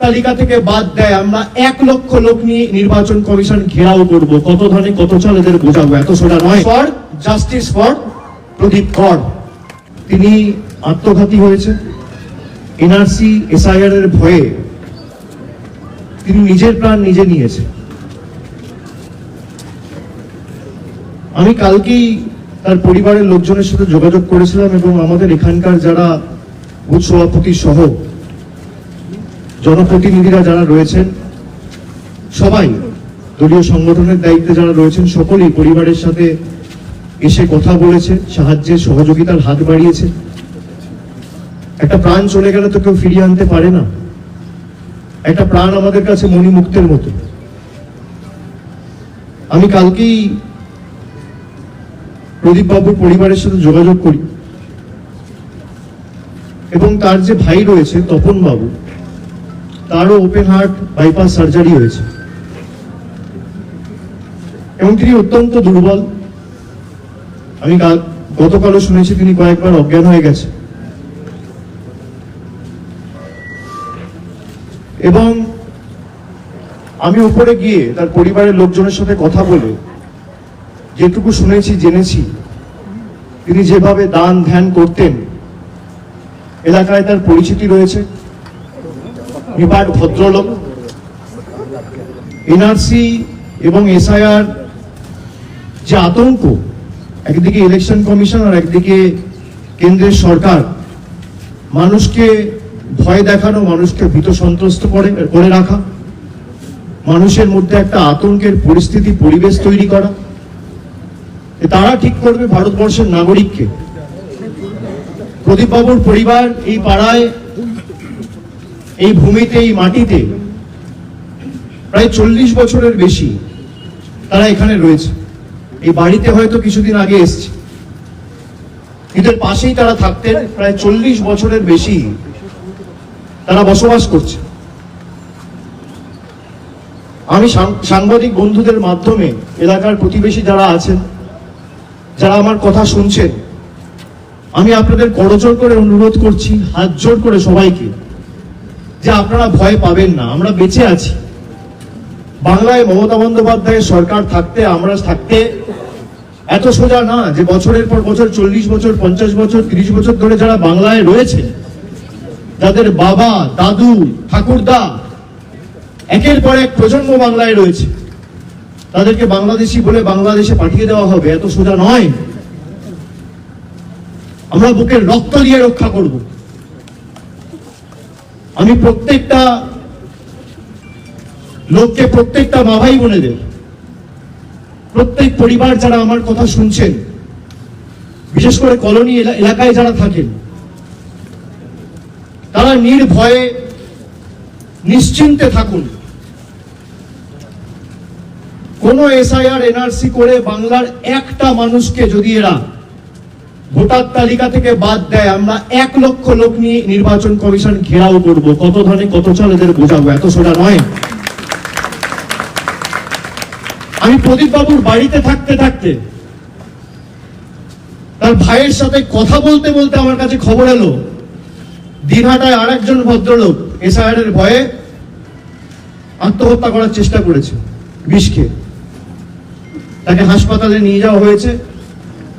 তালিকা থেকে বাদ দেয়, আমরা এক লক্ষ লোক নিয়ে নির্বাচন কমিশন ঘেরাও করব। কত ধনে কত চল এদের বোঝাবো, এত সোজা নয়। ফর জাস্টিস ফর প্রদীপ কর। তিনি আত্মঘাতী হয়েছে এনআরসি এসআইআর এর ভয়ে তিনি নিজের প্রাণ নিজে নিয়েছে আমি কালকেই তার পরিবারের লোকজনের সাথে যোগাযোগ করেছিলাম এবং আমাদের এখানকার যারা বুথ সভাপতি সহ জনপ্রতিনিধিরা যারা রয়েছেন, সবাই দলীয় সংগঠনের দায়িত্বে যারা রয়েছেন, সকলেই পরিবারের সাথে এসে কথা বলেছে সাহায্যের সহযোগিতার হাত বাড়িয়েছে। একটা প্রাণ চলে গেলে তো কেউ ফিরিয়ে আনতে পারে না। একটা প্রাণ আমাদের কাছে মণিমুক্তের মতো। আমি কালকেই প্রদীপ বাবুর পরিবারের সাথে যোগাযোগ করি। এবং তার যে ভাই রয়েছে তপন বাবু তারও ওপেন হার্ট বাইপাস সার্জারি হয়েছে। এবং তিনি অত্যন্ত দুর্বল। আমি গতকালও শুনেছি তিনি কয়েকবার অজ্ঞান হয়ে গেছে। এবং আমি উপরে গিয়ে তার পরিবারের লোকজনের সাথে কথা বলে যেটুকু শুনেছি, জেনেছি, তিনি যেভাবে দান ধ্যান করতেন, এলাকায় তার পরিচিতি রয়েছে। নিপাট ভদ্রলোক, এনআরসি এবং এসআইআর যে আতঙ্ক, একদিকে ইলেকশন কমিশন আর একদিকে কেন্দ্রের সরকার, মানুষকে ভয় দেখানো, মানুষকে ভীত সন্ত্রস্ত করে করে রাখা, মানুষের মধ্যে একটা আতঙ্কের পরিস্থিতি, পরিবেশ তৈরি করা। তারা ঠিক করবে ভারতবর্ষের নাগরিককে। প্রদীপ বাবুর পরিবার এই পাড়ায় এই ভূমিতে, এই মাটিতে প্রায় চল্লিশ বছরের বেশি তারা এখানে রয়েছে। এই বাড়িতে হয়তো কিছুদিন আগে এসছে। এদের পাশেই তারা থাকতেন, প্রায় চল্লিশ বছরের বেশি তারা বসবাস করছে। আমি সাংবাদিক বন্ধুদের মাধ্যমে এলাকার প্রতিবেশী যারা আছেন, যারা আমার কথা শুনছেন, আমি আপনাদের করজোর করে অনুরোধ করছি হাত জোর করে সবাইকে যে আপনারা ভয় পাবেন না, আমরা বেঁচে আছি। বাংলায় মমতা বন্দ্যোপাধ্যায়ের সরকার থাকতে, আমরা থাকতে এত সোজা না যে বছরের পর বছর, চল্লিশ বছর, পঞ্চাশ বছর, তিরিশ বছর ধরে যারা বাংলায় রয়েছে, যাদের বাবা, দাদু, ঠাকুরদা, একের পর এক প্রজন্ম বাংলায় রয়েছে, তাদেরকে বাংলাদেশি বলে বাংলাদেশে পাঠিয়ে দেওয়া হবে, এত সোজা নয়। আমরা বুকের রক্ত দিয়ে রক্ষা করব। আমি প্রত্যেকটা লোককে প্রত্যেকটা মা ভাই বোনেদের প্রত্যেক পরিবার যারা আমার কথা শুনছেন, বিশেষ করে কলোনি এলা- এলাকায় যারা থাকেন, তারা নির্ভয়ে নিশ্চিন্তে থাকুন। কোন এসআইআর, এনআরসি করে বাংলার একটা মানুষকে যদি এরা ভোটার তালিকা থেকে বাদ দেয়, আমরা এক লক্ষ লোক নিয়ে নির্বাচন কমিশন ঘেরাও করব। কত ধনে কত চল এদের বোঝাবো, এত সোজা নয়। আমি প্রদীপ বাবুর বাড়িতে থাকতে থাকতে তার ভাইয়ের সাথে কথা বলতে বলতে আমার কাছে খবর এলো। দিনহাটায় আর একজন ভদ্রলোক এসআইআর এর ভয়ে আত্মহত্যা করার চেষ্টা করেছে, বিষ খেয়ে। তাকে হাসপাতালে নিয়ে যাওয়া হয়েছে।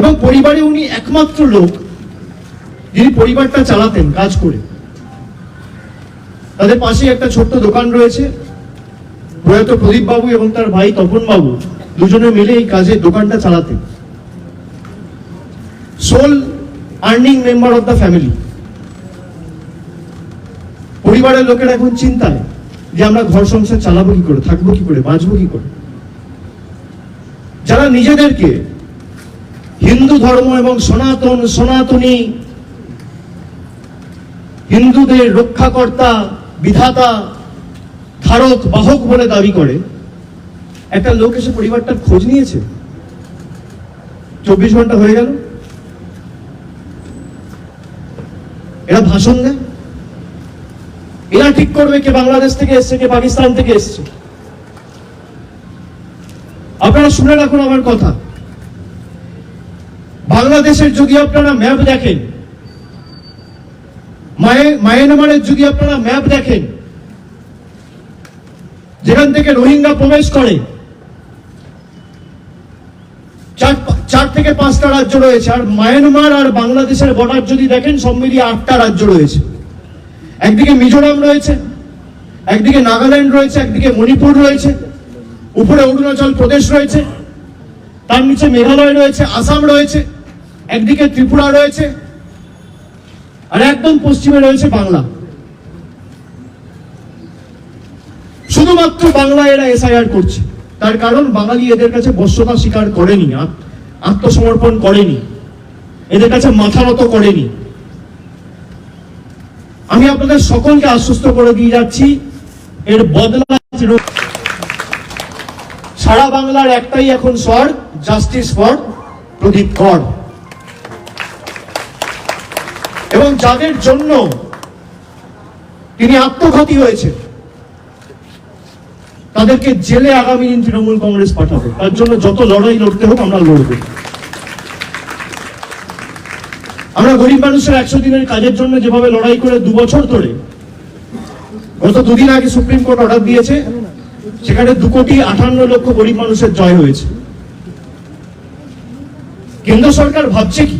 এবং পরিবারে উনি একমাত্র লোক যিনি পরিবারটা চালাতেন, কাজ করে। তাদের পাশে একটা ছোট্ট দোকান রয়েছে। প্রয়াত প্রদীপ বাবু এবং তার ভাই তপন বাবু দুজনে মিলে এই কাজে দোকানটা চালাতেন। Sole earning member of the family পরিবারের লোকেরা এখন চিন্তায় যে আমরা ঘর সংসার চালাবো কি করে, থাকব কি করে, বাঁচবো কি করে। যারা নিজেদেরকে হিন্দু ধর্ম এবং সনাতন, সনাতনী। হিন্দুদের রক্ষাকর্তা, বিধাতা, ধারক, বাহক বলে দাবি করে। একটা লোক এসে পরিবারটার খোঁজ নিয়েছে। চব্বিশ ঘণ্টা হয়ে গেল। এরা ভাষণ দেয়। এরা ঠিক করবে কে বাংলাদেশ থেকে এসছে, কে পাকিস্তান থেকে এসছে। আপনারা শুনে রাখুন আমার কথা। বাংলাদেশের যদি আপনারা ম্যাপ দেখেন, মায়ে- মায়ানমারের যদি আপনারা ম্যাপ দেখেন, যেখান থেকে রোহিঙ্গা প্রবেশ করে, চার থেকে পাঁচটা রাজ্য রয়েছে, আর মায়ানমার আর বাংলাদেশের বর্ডার যদি দেখেন, সব মিলিয়ে আটটা রাজ্য রয়েছে। একদিকে মিজোরাম রয়েছে, একদিকে নাগাল্যান্ড রয়েছে, একদিকে মণিপুর রয়েছে, উপরে অরুণাচল প্রদেশ রয়েছে, তার নিচে মেঘালয় রয়েছে, আসাম রয়েছে একদিকে ত্রিপুরা রয়েছে, আর একদম পশ্চিমে রয়েছে বাংলা। শুধুমাত্র বাংলা এরা এসআইআর করছে। তার কারণ বাঙালি এদের কাছে বশ্যতা স্বীকার করেনি, আত- আত্মসমর্পণ করেনি, এদের কাছে মাথা নত করেনি। আমি আপনাদের সকলকে আশ্বস্ত করে দিয়ে যাচ্ছি, এর বদলা সারা বাংলার একটাই এখন স্বর জাস্টিস ফর প্রদীপ কর যাদের জন্য তিনি আত্মঘাতী হয়েছে তাদেরকে জেলে আগামী দিন তৃণমূল কংগ্রেস পাঠাবে। তার জন্য যত লড়াই লড়তে হোক আমরা লড়বো। আমরা গরিব মানুষের একশো দিনের কাজের জন্য যেভাবে লড়াই করে দু বছর ধরে, গত দুদিন আগে সুপ্রিম কোর্ট অর্ডার দিয়েছে, সেখানে দু কোটি আঠান্ন লক্ষ গরিব মানুষের জয় হয়েছে। কেন্দ্র সরকার ভাবছে কি?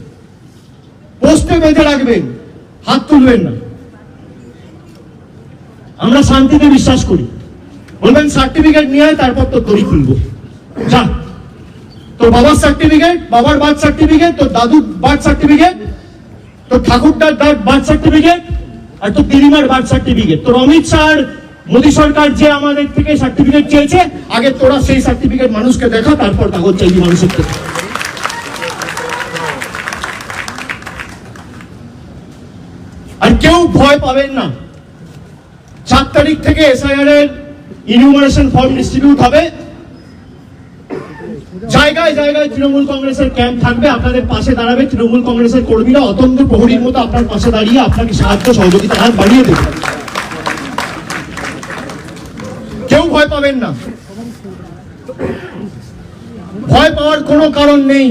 পোস্টে বেঁধে রাখবেন, হাত তুলবেন না। আমরা শান্তিতে বিশ্বাস করি। বলবেন, সার্টিফিকেট নিয়ে তারপর তোর দড়ি খুলবো। যা। তোর বাবার সার্টিফিকেট, বাবার বার্থ সার্টিফিকেট, তোর দাদুর বার্থ সার্টিফিকেট, তোর ঠাকুরদার বার্থ সার্টিফিকেট, আর তোর দিদিমার বার্থ সার্টিফিকেট। তোর অমিত শাহ মোদী সরকার যে আমাদের থেকে সার্টিফিকেট চেয়েছে, আগে তোরা সেই সার্টিফিকেট মানুষকে দেখা, তারপর কাগজ চাইবি মানুষের থেকে। আর কেউ ভয় পাবেন না। চার তারিখ থেকে এসআইআর এর ইনিউমারেশন ফর্ম ডিস্ট্রিবিউট হবে। জায়গায় জায়গায় তৃণমূল কংগ্রেসের ক্যাম্প থাকবে, আপনাদের পাশে দাঁড়াবে তৃণমূল কংগ্রেসের কর্মীরা। অতন্ত প্রহরীর মতো আপনার পাশে দাঁড়িয়ে আপনাকে সাহায্য সহযোগিতা হাত বাড়িয়ে দেবে। কেউ ভয় পাবেন না। ভয় পাওয়ার কোনো কারণ নেই।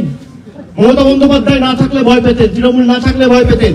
মমতা বন্দ্যোপাধ্যায় না থাকলে ভয় পেতেন, তৃণমূল না থাকলে ভয় পেতেন।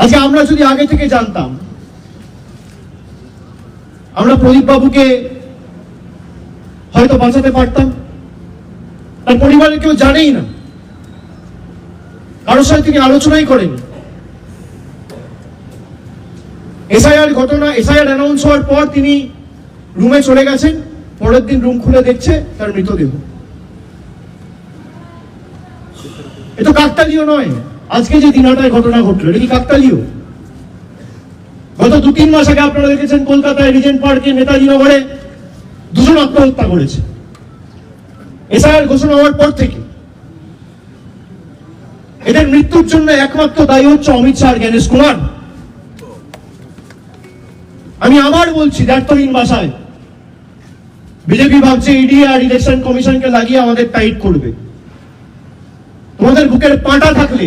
আজকে আমরা যদি আগে থেকে জানতাম, আমরা প্রদীপ বাবুকে হয়তো বাঁচাতে পারতাম। তার পরিবারের কেউ জানেই না। কারোর সাথে তিনি আলোচনাই করেন। এসআইআর ঘটনা, এসআইআর অ্যানাউন্স হওয়ার পর তিনি রুমে চলে গেছেন। পরের দিন রুম খুলে দেখছে তার মৃতদেহ। এ তো কাকতালীয় নয়। আজকে যে দিনাটায় ঘটনা ঘটলো, এটা কি কাকতালীয়? গত দু তিন মাস আগে আপনারা দেখেছেন কলকাতায় রিজেন্ট পার্কে নেতাজি নগরে দুজন আত্মহত্যা করেছে। এসআইআর ঘোষণা হওয়ার পর থেকে। এদের মৃত্যুর জন্য একমাত্র দায়ী হচ্ছে অমিত শাহ জ্ঞানেশ কুমার। আমি আবার বলছি দ্ব্যর্থহীন ভাষায়, বিজেপি ভাবছে ইডি আর ইলেকশন কমিশনকে লাগিয়ে আমাদের টাইট করবে। তোমাদের বুকের পাটা থাকলে